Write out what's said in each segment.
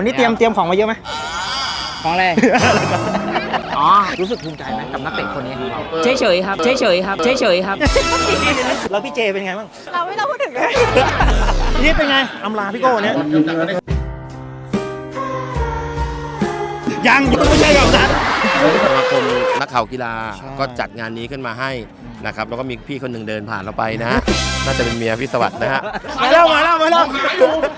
วันนี้เตรียมเตรียมของมาเยอะไหม ของอะไร อ๋อ รู้สึกภูมิใจไหมกับนักเตะคนนี้ของเรา เฉยๆครับ เฉยๆครับ เฉยๆครับ แล้วพี่เจเป็นไงบ้าง เราไม่ต้องพูดถึงเลย นี่เป็นไงอำลาพี่โก้เนี่ยยังยังไม่ใช่แบบนั้น สมาคมนักข่าวกีฬาใช่ ก็จัดงานนี้ขึ้นมาให้นะครับแล้วก็มีพี่คนหนึ่งเดินผ่านเราไปนะ น่าจะเป็นเมียพี่สวัสด์นะฮะ มาแล้วมาแล้วมาแล้ว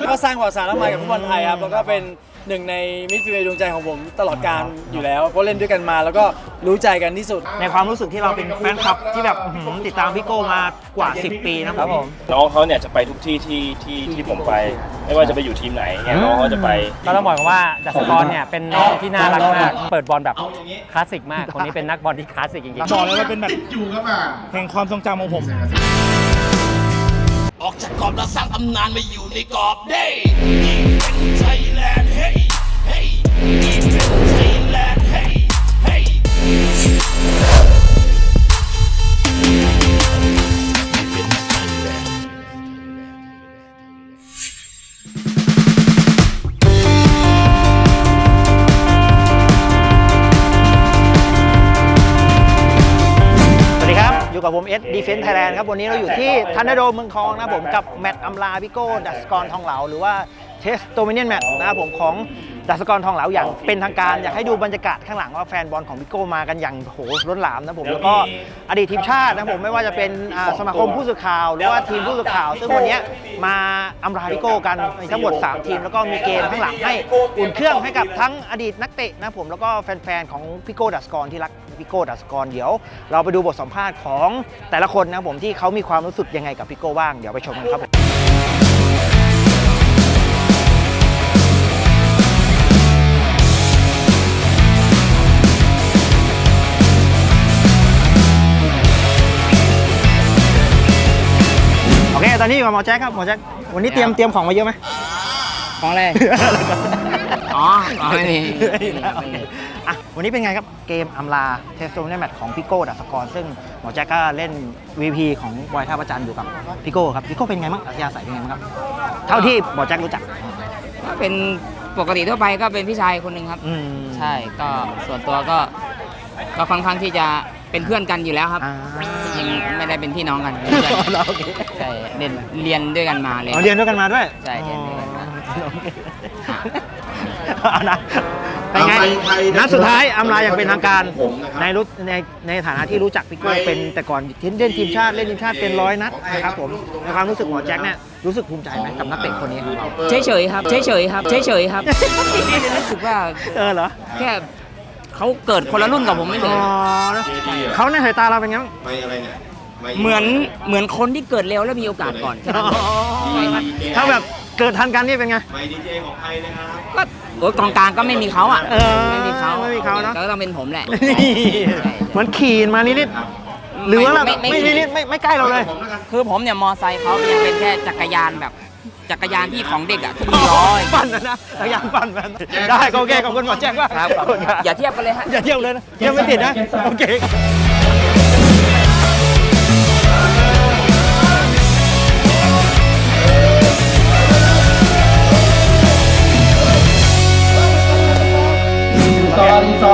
ก็สร้างประวัติศาสตร์มากมายกับฟุตบอลไทยครับแล้วก็เป็น หนึ่งในมิดฟิลด์ดวงใจของผมตลอดการอยู่แล้ว เพราะเล่นด้วยกันมาแล้วก็รู้ใจกันที่สุด ในความรู้สึกที่เราเป็นแฟนคลับที่แบบอื้อหือติดตามพี่โก้มากว่า 10 ปีนะครับผม น้องเขาเนี่ยจะไปทุกที่ที่ที่ที่ผมไป ไม่ว่าจะไปอยู่ทีมไหนเนี่ยน้องเขาจะไป ก็ต้องบอกว่าดัสกรเนี่ยเป็นน้องที่น่ารักมาก เปิดบอลแบบคลาสสิกมาก คนนี้เป็นนักบอลที่คลาสสิกจริงๆ บอกเลยว่าเป็นแบบแห่งความทรงจำของผม ออกจากกรอบแล้วสร้างตำนานมาอยู่ในกรอบได้นี่เป็นไทยแลนด์ น s ์ไทยแลนด์ครับ วันนี้เราอยู่ที่ทันเดโดเมืองทองนะครับผมกับแมตช์อำลาพิโก้ดัสกรทองเหลา หรือว่าเทสโตมิเนียนแมตช์นะครับผมของ ดัสกรทองเหลาอย่างเป็นทางการอยากให้ดูบรรยากาศข้างหลังว่าแฟนบอลของพิโก้มากันอย่างโหล้นหลามนะผมแล้วก็อดีตทีมชาตินะผมไม่ว่าจะเป็นอ่าสมาคมผู้สื่อข่าวหรือว่าทีมผู้สื่อข่าว ซึ่งวันนี้มาอำลาพิโก้กันมีทั้งหมด 3 ทีม แล้วก็มีเกมข้างหลังให้อุ่นเครื่องให้กับทั้งอดีตนักเตะนะผมแล้วก็แฟนๆของพิโก้ดัสกรที่รักพิโก้ดัสกรเดี๋ยว เราไปดูบทสัมภาษณ์ของแต่ละคนนะครับผมที่เขามีความรู้สึกยังไงกับพิโก้บ้างเดี๋ยวไปชมกันครับผม ตอนนี้อยู่กับหมอแจ็คครับหมอแจ็ควันนี้เตรียมเตรียมของมาเยอะไหม ของอะไร อ๋ออ๋อไม่มีไม่มีครับไม่มี อะวันนี้เป็นไงครับเกมอำลาเทสโตเนียแมตช์ของพิโก้ดัสกรซึ่งหมอแจ็คก็เล่น VP ของบอยท่าประจันทร์อยู่กับพิโก้ครับพิโก้เป็นไงบ้างอัธยาศัยเป็นไงบ้างครับ เท่าที่หมอแจ็ครู้จักก็เป็นปกติทั่วไปก็เป็นพี่ชายคนหนึ่งครับ อืมใช่ก็ส่วนตัวก็ก็ค่อนข้างที่จะ เป็นเพื่อนกันอยู่แล้วครับอ่า จริงๆไม่ได้เป็นพี่น้องกันเป็นเพื่อนกันโอเคใช่เรียนเรียนด้วยกันมาเลย อ๋อเรียนด้วยกันมาด้วยใช่เรียนด้วยกันมาโอเคเอานะเป็นไงนัดสุดท้ายอำลาอย่างเป็นทางการในรู้ในในฐานะที่รู้จักพี่โก้เป็นแต่ก่อนเล่นทีมชาติเล่นทีมชาติเป็นร้อยนัดนะครับผมในความรู้สึกของแจ็คเนี่ยรู้สึกภูมิใจไหมกับนักเตะคนนี้ของเราเฉยๆครับเฉยๆครับเฉยๆครับรู้สึกว่าเออเหรอ แค่ เขาเกิดคนละรุ่นกับผมไม่เลอ๋ยอนะเขาในสายตาเราเป็นไงบ้างเหมือนเหมือนคนที่เกิดเร็วแล้วมีโอกาสก่อนแค่นั้นเลยใช่ครับถ้าแบบเกิดทันกันนี่เป็นไงก็โอ้ยกองกลางก็ไม่มีเขาอะเออไม่มีเขาไม่มีเขาเนอะ ก็ต้องเป็นผมแหละเหมือนขี่มานิดๆหรือว่าเราไม่ไม่นิดๆไม่ไม่ใกล้เราเลย คือผมเนี่ยมอไซค์เขายังเป็นแค่จักรยานแบบ จักรยานที่ของเด็กอะที่มีล้ออย่างเงี้ยปั่นนะนะจักรยานปั่นแบบได้ก็โอเคขอบคุณหมอแจ้งว่าครับขอบคุณครับอย่าเทียบกันเลยฮะอย่าเที่ยวเลยนะเที่ยวไม่ติดนะโอเคซอรีซอ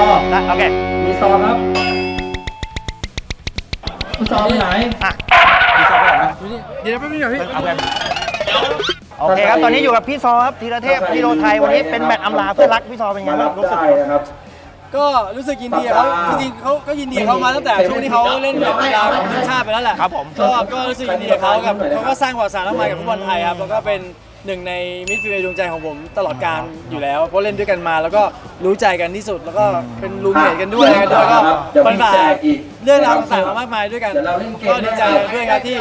โอเคมีซอครับซอไหนอะรีซอไปไหนนะเดี๋ยวไม่มีเหรอพี่เอาไป โอเคครับ ตอนนี้อยู่กับพี่ซอครับธีรเทพพีโรไทยวันนี้เป็นแมตช์อำลาเพื่อนรักพี่ซอเป็นไงบ้างรู้สึกก็รู้สึกยินดีกับเขาจริงๆเขาก็ยินดีกับเขามาตั้งแต่ช่วงที่เขาเล่นกับกีฬาของทีมชาติไปแล้วแหละครับผม ก็ก็รู้สึกยินดีกับเขากับเขาก็สร้างประวัติศาสตร์มากมายกับฟุตบอลไทยครับแล้วก็เป็น หนึ่งในมิดฟิลด์ดวงใจของผมตลอดการอยู่แล้ว เพราะเล่นด้วยกันมาแล้วก็รู้ใจกันที่สุดแล้วก็เป็นรูมเมทกันด้วยอะไรกันด้วยก็ปัญหาเรื่องราวต่างๆมามากมายด้วยกันก็ดีใจกับเพื่อนครับที่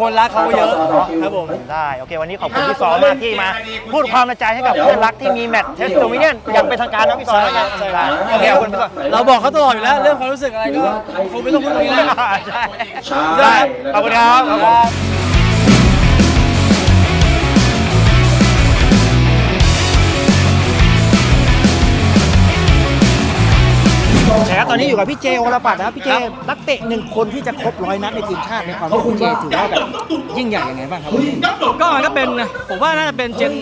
คนรักเขาเยอะครับผมได้โอเควันนี้ขอบคุณพี่ซอมากที่มา พูดความในใจให้กับเพื่อนรักที่มีแมตช์เทสโตมิเนียนอย่างเป็นทางการนะพี่ซอใช่ครับใช่ครับโอเคขอบคุณพี่ซอเราบอกเขาตลอดอยู่แล้วเรื่องความรู้สึกอะไรก็คงไม่ต้องพูดตรงนี้แล้วใช่ได้ขอบคุณครับ ขอบคุณครับใช่ครับตอนนี้อยู่กับพี่เจโอรปัตย์นะครับพี่เจนักเตะหนึ่งคนที่จะครบร้อยนัดในทีมชาติในความรู้สึกพี่เจถือว่าแบบยิ่งใหญ่ยังไงบ้างครับวันนี้ก็มันก็เป็นผมว่าน่าจะเป็นเจน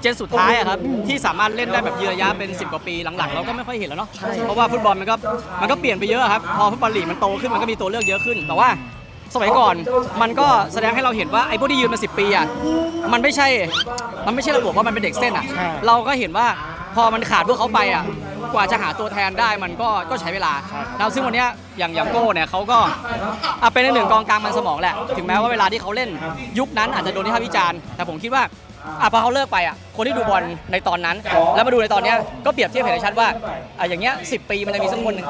เจนสุดท้ายอะครับที่สามารถเล่นได้แบบยืนระยะเป็น 10 กว่าปีหลังๆ เราก็ไม่ค่อยเห็นแล้วเนาะเพราะว่าฟุตบอลมันก็มันก็เปลี่ยนไปเยอะครับพอฟุตบอลลีกมันโตขึ้นมันก็มีตัวเลือกเยอะขึ้นแต่ว่าสมัยก่อนมันก็แสดงให้เราเห็นว่าไอ้พวกที่ยืนมา10ปีอะมันไม่ใช่มันไม่ใช่ระบบว่ามันเป็นเด็กเส้นอะเราก็เห็นว่าพอมันขาดพวกเขาไปอะ กว่าจะหาตัวแทนได้มันก็ก็ใช้เวลาแล้วซึ่งวันเนี้ยอย่างอย่างโก้เนี่ยเขาก็อะเป็นหนึ่งกองกลางมันสมองแหละ ถึงแม้ว่าเวลาที่เขาเล่นยุคนั้นอาจจะโดนที่ภาควิจารณ์ แต่ผมคิดว่า อะพอเขาเลิกไปอะคนที่ดูบอลในตอนนั้น แล้วมาดูในตอนเนี้ยก็เปรียบเทียบเห็นได้ชัดว่าอะอย่างเงี้ยสิปีมันจะมีสักคนหนึ่ง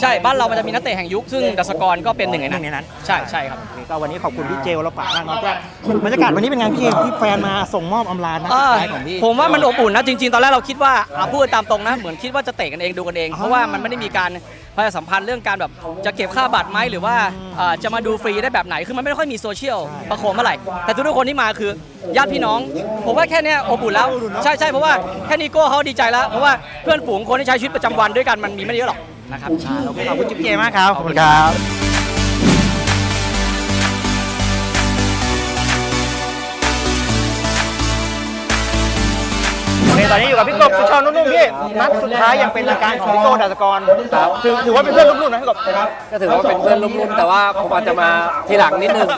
ใช่บ้านเรามันจะมีนักเตะแห่งยุคซึ่งดัสกรก็เป็นหนึ่งในหนึ่นั้นงในนั้น ใช่ใช่ครับ ก็วันนี้ขอบคุณพี่เจลและป๋ามากนะครับบรรยากาศวันนี้เป็นไงพี่ที่แฟนมาส่งมอบอำลานะเออท้ายของพี่ ผมว่ามันอบอุ่นนะจริงๆ ตอนแรกเราคิดว่าอะพูดตามตรงนะ เหมือนคิดว่าจะเตะกันเองดูกันเอง เพราะว่ามันไม่ได้มีการ ประชาสัมพันธ์เรื่องการแบบจะเก็บค่าบัตรไหมหรือว่าเอ่อจะมาดูฟรีได้แบบไหนคือมันไม่ค่อยมีโซเชียลประโคมเมื่อไหร่แต่ทุกๆคนที่มาคือญาติพี่น้อง ผมว่าแค่เนี้ยอบอุ่นแล้วใช่ใช่เพราะว่าแค่นี้โก้เขาดีใจแล้ว เพราะว่าเพื่อนฝูงคนที่ใช้ชีวิตประจำวันด้วยกันมันมีไม่เยอะหรอกนะครับโอเคขอบคุณจิ๊บเจมากครับขอบคุณครับ ตอนนี้อยู่กับพี่กบสุชานุ่มๆพี่นัดสุดท้ายยังเป็นรายการของพี่โก้ดาสกรถือถือว่าเป็นเพื่อนรุ่นๆนะพี่กบก็ถือว่าเป็นเพื่อนร่วมรุ่นแต่ว่าผมอาจจะมาทีหลังนิดนึง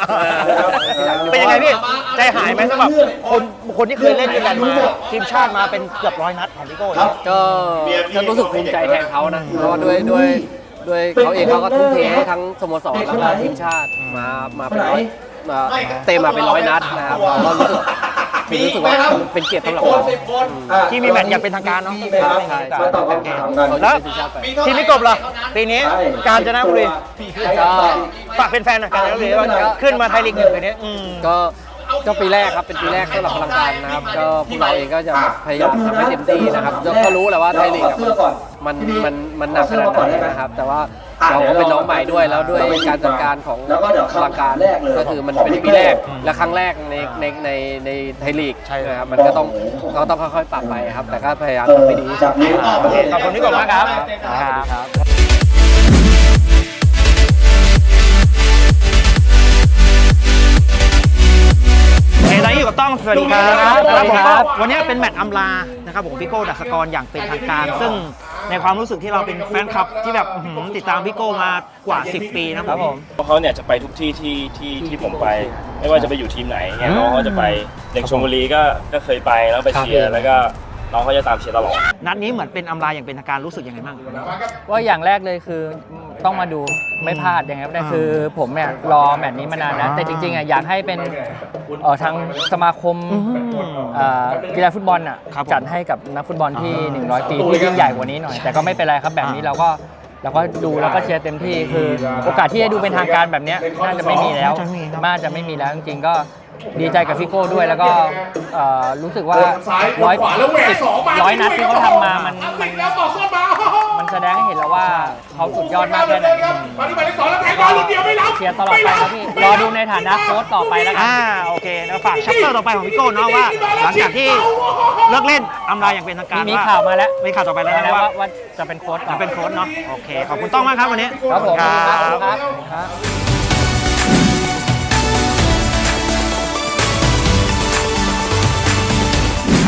เป็นยังไงพี่ใจหายไหมสำหรับคนบุคคลที่เคยเล่นด้วยกันมาทีมชาติมาเป็นเกือบร้อยนัดของพี่โก้เนี่ยก็ก็รู้สึกภูมิใจแทนเขานะเพราะว่าด้วยด้วยด้วยเขาเองเขาก็ทุ่มเทให้ทั้งสโมสรแล้วก็ทีมชาติมามาเป็นร้อยมาเต็มมาเป็นร้อยนัดนะครับเราก็รู้สึก รู้สึกว่าเป็นเกียรติสำหรับเราที่มีแมตช์อย่างเป็นทางการเนาะใช่ใช่แล้วทีมพี่กบล่ะปีนี้การจนบุรีก็ฝากเป็นแฟนๆหน่อยการจนบุรีว่าขึ้นมาไทยลีกหนึ่งปีนี้อืมก็ ก็ปีแรกครับเป็นปีแรกสำหรับพลังการนะครับก็พวกเราเองก็จะพยายามทำให้เต็มที่นะครับแล้วก็รู้แหละว่าไทยลีกอะมันมันมันหนักขนาดไหนนะครับ แต่ว่าเราก็เป็นน้องใหม่ด้วยแล้วด้วยการจัดการของพลังการก็คือมันเป็นปีแรกและครั้งแรกในในในในไทยลีกนะครับมันก็ต้องก็ต้องค่อยๆปรับไปครับ แต่ก็พยายามทำให้ดีที่สุดโอเคขอบคุณพี่กบมากครับครับ นนี้อยู่กับต้องสวัสดีครับสวัสดีครับวันนี้เป็นแมตช์อำลานะครับผมพี่โก้ดัสกรอย่างเป็นทางการ ซึ่งในความรู้สึกที่เราเป็นแฟนคลับที่แบบอื้อหือติดตามพี่โก้มากว่า 10 ปีนะครับผม เพราะเขาเนี่ยจะไปทุกที่ที่ที่ที่ผมไป ไม่ว่าจะไปอยู่ทีมไหนเนี่ยน้องเขาจะไปเด็กชลบุรีก็ก็เคยไปแล้วไปเชียร์แล้วก็ น้องเขาจะตามเชียร์ตลอด นัดนี้เหมือนเป็นอำลาอย่างเป็นทางการรู้สึกยังไงบ้าง ว่าอย่างแรกเลยคือต้องมาดูไม่พลาดอย่างไรก็ได้อ่าคือผมเนี่ยรอแมตช์นี้มานานนะอ่าแต่จริงๆอะอยากให้เป็นเอ่อทางสมาคมอืมเอ่อกีฬาฟุตบอลอะครับผมจัดให้กับนักฟุตบอลที่ 100 ปีที่ยิ่งใหญ่กว่านี้หน่อย แต่ก็ไม่เป็นไรครับแบบนี้เราก็เราก็ดูแล้วก็เชียร์เต็มที่คือ โอกาสที่จะดูเป็นทางการแบบเนี้ยน่าจะไม่มีแล้วน่าจะไม่มีครับน่าจะไม่มีแล้วจริงๆก็ ดีใจกับฟิโก้ด้วยแล้วก็เอ่อรู้สึกว่าร้อยสิบร้อยนัดที่เขาทำมามันมันมันแสดงให้เห็นแล้วว่าเขาสุดยอดมากแค่ไหนเชียร์ตลอดไปครับพี่รอดูในฐานะโค้ชต่อไปแล้วกันอ่าโอเคแล้วฝากชัปเตอร์ต่อไปของพี่โก้เนาะว่าหลังจากที่เลิกเล่นอำลาอย่างเป็นทางการมีมีข่าวมาแล้วมีข่าวต่อไปแล้วมานะแล้วว่าว่าว่าจะเป็นโค้ชต่จะอเป็นโค้ชเนาะโอเคขอบคุณต้องมากครับวันนี้ครับผมคขอบคุณรับครับ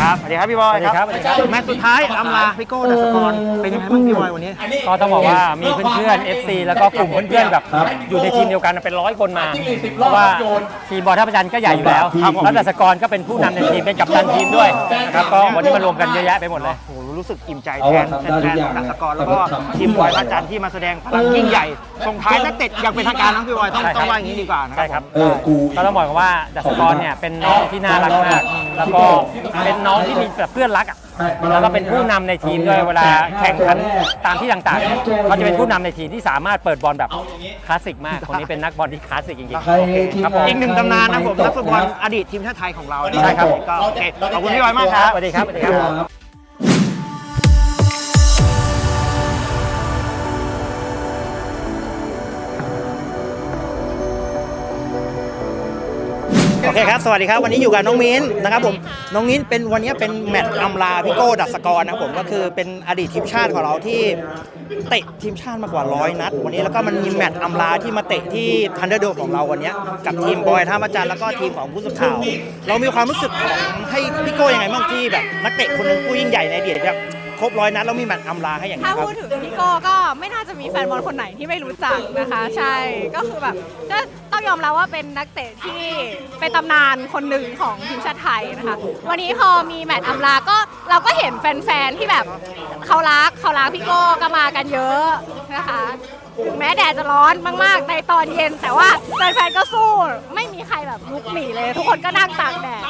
ครับครับสวัสดีครับพี่บอยสวัสดีครับสวัสดีครับ แมตช์สุดท้ายอำลาพี่โก้ดัสกรเป็นยังไงบ้างพี่บอยวันนี้ ก็ต้องบอกว่ามีเพื่อนๆ FC แล้วก็กลุ่มเพื่อนๆแบบอยู่ในทีมเดียวกันเป็นร้อยคนมาเพราะว่าทีมบอลท่าประจันก็ใหญ่อยู่แล้วครับผมแล้วดัสกรก็เป็นผู้นำในทีมเป็นกัปตันทีมด้วยนะครับก็วันนี้มารวมกันเยอะแยะไปหมดเลยโอ้โหรู้สึกอิ่มใจแทนแฟนๆดัสกรแล้วก็ทีมบอยพระจันทร์ที่มาแสดงพลังยิ่งใหญ่ส่งท้ายนักเตะอย่างเป็นทางการนะพี่บอยต้องใช่ครับต้องว่าอย่างนี้ดีกว่านะคใช่รับครับผมก็ต้องบอกว่าดัสกรเนี่ยเป็นน้องที่น่ารักมากแล้วก็เป็นน้องที่มีแบบเพื่อนรักอะแล้วก็เป็นผู้นำในทีมด้วยเวลาแข่งขันตามที่ต่างๆเนี่ยเขาจะเป็นผู้นำในทีมที่สามารถเปิดบอลแบบคลาสสิกมากคนนี้เป็นนักบอลที่คลาสสิกจริงๆครับผมอีกหนึ่งตำนานนะผมนักฟุตบอลอดีตทีมชาติไทยของเราใช่ครับก็โอเคขอบคุณพี่บอยมากครับสวัสดีครับสวัสดีครับ เคครับ สวัสดีครับ วันนี้อยู่กับน้องมิ้นนะครับผม น้องมิ้นเป็นวันนี้เป็นแมตช์อำลาพี่โก้ดัสกรนะครับผม ก็คือเป็นอดีตทีมชาติของเราที่เตะทีมชาติมากกว่าร้อยนัด วันนี้แล้วก็มันมีแมตช์อำลาที่มาเตะที่ทันเดอร์โดของเราวันนี้ กับทีมบอยท่ามาจันทร์แล้วก็ทีมของผู้สื่อข่าว เรามีความรู้สึกของให้พี่โก้ยังไงบ้างที่แบบนักเตะคนหนึงผู้ยิ่งใหญ่ในอดีตแบบครบร้อยนัดแล้วมีแมตช์อำลาให้อย่างนี้ถ้าครับ พูดถึงพี่โก้ก็ไม่น่าจะมีแฟนบอลคนไหนที่ไม่รู้จักนะคะ ใช่ก็คือแบบก็ต้อง ยอมรับว่าเป็นนักเตะที่เป็นตำนานคนหนึ่งของทีมชาติไทยนะคะ วันนี้พอมีแมตช์อำลาก็เราก็เห็นแฟนๆที่แบบเขารักเขารักพี่โก้ก็มากันเยอะนะคะถึงแม้แดดจะร้อนมากๆ ในตอนเย็น แต่ว่าแฟนๆก็สู้ไม่มีใครแบบลุกหนีเลย ทุกคนก็นั่งตากแดด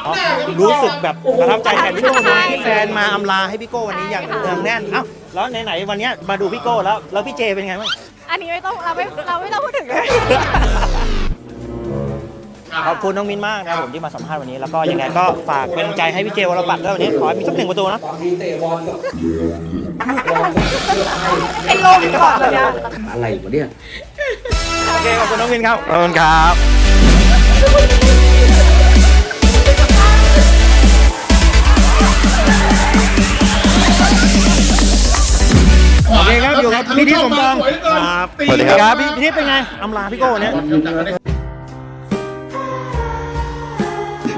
รู้สึกแบบประทับใจแทนพี่โก้เลยใช่ที่แฟนมาอำลาให้พี่โก้วันนี้อย่างเนืองแน่นเอ้าแล้วไหนๆวันเนี้ยมาดูพี่โก้แล้วแล้วพี่เจเป็นไงบ้างอันนี้ไม่ต้องเราไม่เราไม่ต้องพูดถึงเลย ขอบคุณน้องมินมากนะครับผมที่มาสัมภาษณ์วันนี้แล้วก็ยังไงก็ฝากเป็นกำลังใจให้พี่เจวรปัตรด้วยวันนี้ขอให้มีสักหนึ่งประตูนะเป็นลมก่อนเลยเนี่ยอะไรวะเนี่ย โอเคขอบคุณน้องมินครับขอบคุณครับโอเคครับอยู่กับพี่ทิพย์สมปองครับสวัสดีครับพี่พี่ทิพย์เป็นไงอำลาพี่โก้เนี่ย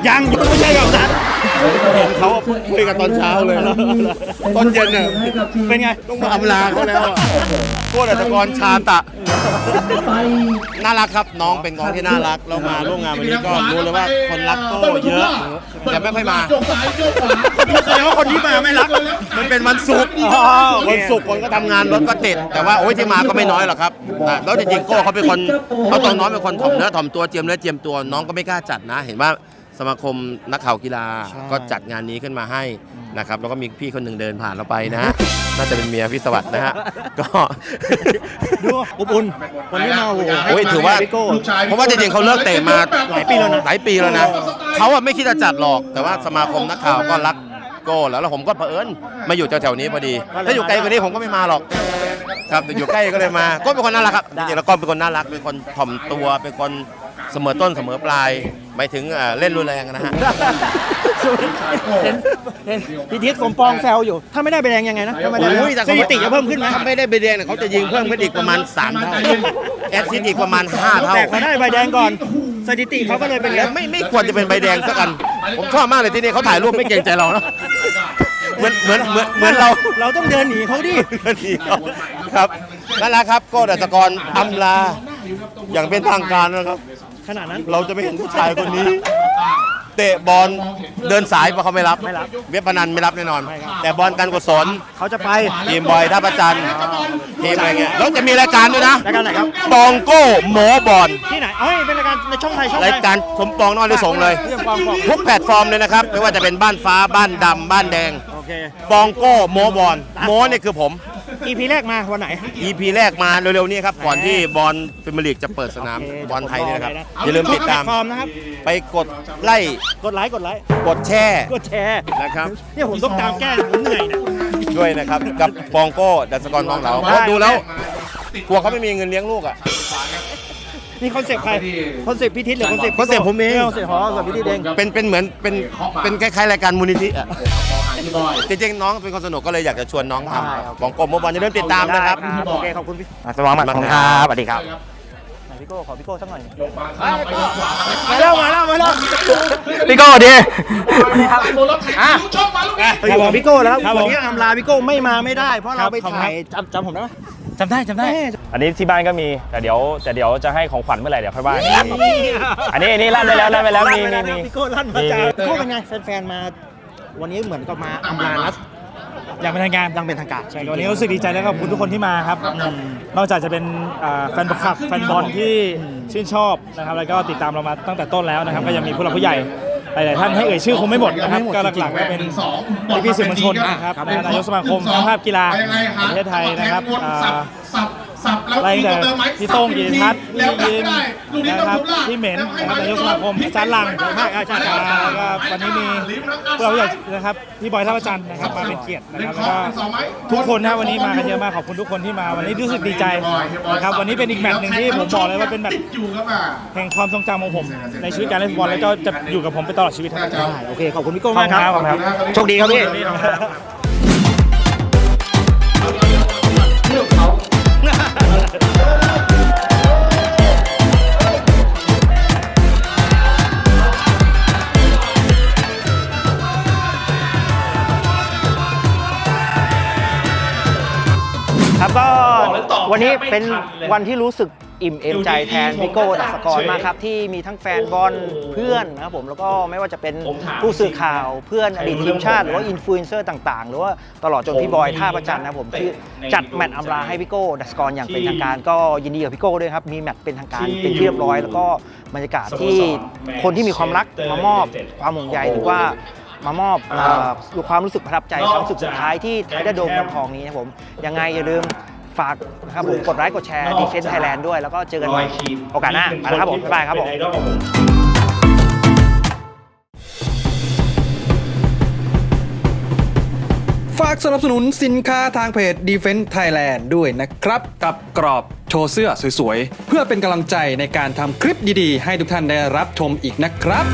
ยังยังไม่ใช่แบบนั้นเห็นเขาคุยกันตอนเช้าเลยตอนเย็นน่ะเป็นไงต้องมาอำลาเขาแล้วอะโค้ชอัตกรชาตะ น่ารักครับน้องเป็นน้องที่น่ารักแล้วมาร่วมงานวันนี้ก็รู้เลยว่าคนรักโก้เยอะ แต่ไม่ค่อยมาแสดงว่าคนที่มาไม่รัก มันเป็นวันศุกร์อ๋อโอเควันศุกร์คนก็ทำงานรถก็ติด แต่ว่าโอ้ยที่มาก็ไม่น้อยหรอกครับนะแล้วจริงๆโก้เขาเป็นคนเขาตอนน้องเป็นคนถ่อมเนื้อถ่อมตัวเจียมเนื้อเจียมตัวน้องก็ไม่กล้าจัดนะ เห็นว่า สมาคมนักข่าวกีฬาก็จัดงานนี้ขึ้นมาให้นะครับแล้วก็มีพี่คนหนึ่งเดินผ่านเราไปนะน่าจะเป็นเมียพี่สวัสด์นะฮะก็ ดูอบอุ่นวันนี้มาโอ้โหโอ้ยถือว่า พี่โก้ เพราะว่าจริงๆเขาเลิกเตะมาหลายปีแล้วนะ หลายปีแล้วนะเขาอะไม่คิดจะจัดหรอก แต่ว่าสมาคมนักข่าวก็รักโก้แล้วแล้วผมก็เผอิญมาอยู่แถวๆนี้พอดี ถ้าอยู่ไกลกว่านี้ผมก็ไม่มาหรอก ครับแต่อยู่ใกล้ก็เลยมาก็เป็นคนน่ารักครับจริงๆแล้วก็เป็นคนน่ารักเป็นคนถ่อมตัวเป็นคนเสมอต้นเสมอปลาย หมายถึงเอ่อเล่นรุนแรงนะฮะ เห็นเห็นพี่ทิพย์สมปองแซวอยู่ ถ้าไม่ได้ใบแดงยังไงนะถ้าไม่ได้โอ้ยแต่สเขา ถิติจะเพิ่มขึ้นไหมถ้าไม่ได้ใบแดงเนี่ยเขาจะยิงเพิ่มขึ้นอีกประมาณ3เท่าแอดซิสต์อีกประมาณ 5 เท่าแต่เขาได้ใบแดงก่อนสถิติเขาก็เลยเป็นไงไม่ไม่ควรจะเป็นใบแดงสักอัน ผมชอบมากเลยที่นี่เขาถ่ายรูปไม่เกรงใจเรานะเหมือนเหมือนเหมือนเหมือนเรา เราต้องเดินหนีเขาดิดีครับนั่นแหละครับ โก็ดัชกรอำลา อย่างเป็นทางการนะครับ ขนาดนั้น เราจะไม่เห็นผู้ชายคนนี้ เตะบอลเดินสายเพราะเขาไม่รับไม่รับ เว็บพนันไม่รับแน่นอนแต่บอลการกุศลเขาจะไป ทีมบอยท่าประจันทร์ทีมอะไรเงี้ยแล้วจะมีรายการด้วยนะรายการไหนครับปองโก้หมอบอลที่ไหนเอ้ยเป็นรายการในช่องไทยช่องไทรายการสมปองนอนได้ส่งเลย เรื่องความบอกทุกแพลตฟอร์มเลยนะครับ ไม่ว่าจะเป็นบ้านฟ้าบ้านดำบ้านแดง โอเคปองโก้โมบอลโมเนี่ยคือผม อีพีแรกมาวันไหน EP แรกมาเร็วๆนี้ครับ ก่อนที่บอลฟิมลีกจะเปิดสนามโอเคบอลไทยเนี่ยนะครับนะอย่าลืมติดตามทุกแพลตฟอร์มนะครับไปกดไล่ กดไลค์กดไลค์กดแชร์กดแชร์นะครับ เนี่ยผมต้องตามแก้ผมเหนื่อยนะ ด้วยนะครับ กับปองโก้ดัชกรทองเหลาได้เพราะดูแล้ว กลัวเขาไม่มีเงินเลี้ยงลูกอะ นี่คอนเซปต์ใครคอนเซปต์พี่ทิศหรือคอนเซปต์คอนเซปต์ผมเอง คอนเซปต์ของคอนเซปต์พี่ทิศเองเป็นเป็นเหมือนเป็นเป็นคล้ายๆรายการมูลนิธิอะจริงๆน้องเป็นคนสนุกก็เลยอยากจะชวนน้องทำปองโก้โมบอลจะเริ่าลืมติดตามนะครับโอเคขอบคุณพี่สมองหมัดของครับสวัสดีครับไหนพี่โก้ขอพี่โก้สักหน่อยมาแล้วมาแล้วมาแล้วพี่โก้ดีอะอยู่กับพี่โก้แล้วครับวันนี้อำลาพี่โก้ไม่มาไม่ได้ เพราะเราไปถ่ายจำจำผมได้ไหม จำได้จำได้ อันนี้ที่บ้านก็มีแต่เดี๋ยวแต่เดี๋ยวจะให้ของขวัญเมื่อไหร่เดี๋ยวค่อยว่ากันอันนี้อันนี้ลั่นไปแล้วลั่นไปแล้วมีมีมี พี่โก้ลั่นมาจากพี่โก้เป็นไงแฟนๆมาวันนี้เหมือนกับมาอำลานัดอย่างเป็นทางการยังเป็นทางการใช่วันนี้รู้สึกดีใจแล้วก็ขอบคุณทุกคนที่มาครับนอกจากจะเป็นอ่าแฟนคลับแฟนบอลที่ชื่นชอบนะครับแล้วก็ติดตามเรามาตั้งแต่ต้นแล้วนะครับ ก็ยังมีผู้หลักผู้ใหญ่ หลายๆท่านให้เอ่ยชื่อคงไม่หมดนะครับก็หลักๆก็เป็นพี่พี่ๆสื่อมวลชนนะครับนายกสมาคมช่างภาพกีฬาแห่งประเทศไทยนะครับอ่า ไล่ตั้งแต่พี่โต้งกิติทัศน์พี่ยินนะครับพี่เหม็นนะครับนายกสมาคมอาจารย์หลังมากอาจารย์แล้วก็วันนี้มีพวกเราใหญ่นะครับพี่บอยท่าประจันทร์นะครับมาเป็นเกียรตินะครับแล้วก็ทุกคนนะวันนี้มากันเยอะมากขอบคุณทุกคนที่มาวันนี้รู้สึกดีใจนะครับวันนี้เป็นอีกแมตช์หนึ่งที่ผมบอกเลยว่าเป็นแมตช์แห่งความทรงจำของผม ในชีวิตการเล่นฟุตบอลแล้วก็จะอยู่กับผมไปตลอดชีวิตครับโอเคขอบคุณพี่โก้มากครับขอบคุณครับโชคดีครับพี่ ครับก็วันนี้เป็นวันที่รู้สึกอิ่มเอมใจแทนพี่โก้ดัสกรมากครับ ที่มีทั้งแฟนบอลเพื่อนนะครับผมแล้วก็ไม่ว่าจะเป็นผู้สื่อข่าวเพื่อนอดีตทีมชาติ หรือว่าอินฟลูเอนเซอร์ต่างๆ หรือว่าตลอดจนพี่บอยท่าประจันทร์นะครับผมที่จัดแมตช์อำลาให้พี่โก้ดัสกรอย่างเป็นทางการ ก็ยินดีกับพี่โก้ด้วยครับ มีแมตช์เป็นทางการเป็นที่เรียบร้อย แล้วก็บรรยากาศที่คนที่มีความรักมามอบความห่วงใยหรือว่า มามอบเอ่อความรู้สึกประทับใจความรู้สึกสุดท้ายที่ไทยได้โดมเมืองทองนี้นะครับผมยังไงอย่าลืมฝากนะครับผมกดไลค์กดแชร์ดีเฟนส์ไทยแลนด์ด้วย แล้วก็เจอกันใหม่โอกาสหน้าไปแล้วครับผมบ๊ายบายครับผมฝากสนับสนุนสินค้าทางเพจ Defense Thailand ด้วยนะครับ กับกรอบโชว์เสื้อสวยๆ เพื่อเป็นกำลังใจในการทำคลิปดีๆ ให้ทุกท่านได้รับชมอีกนะครับ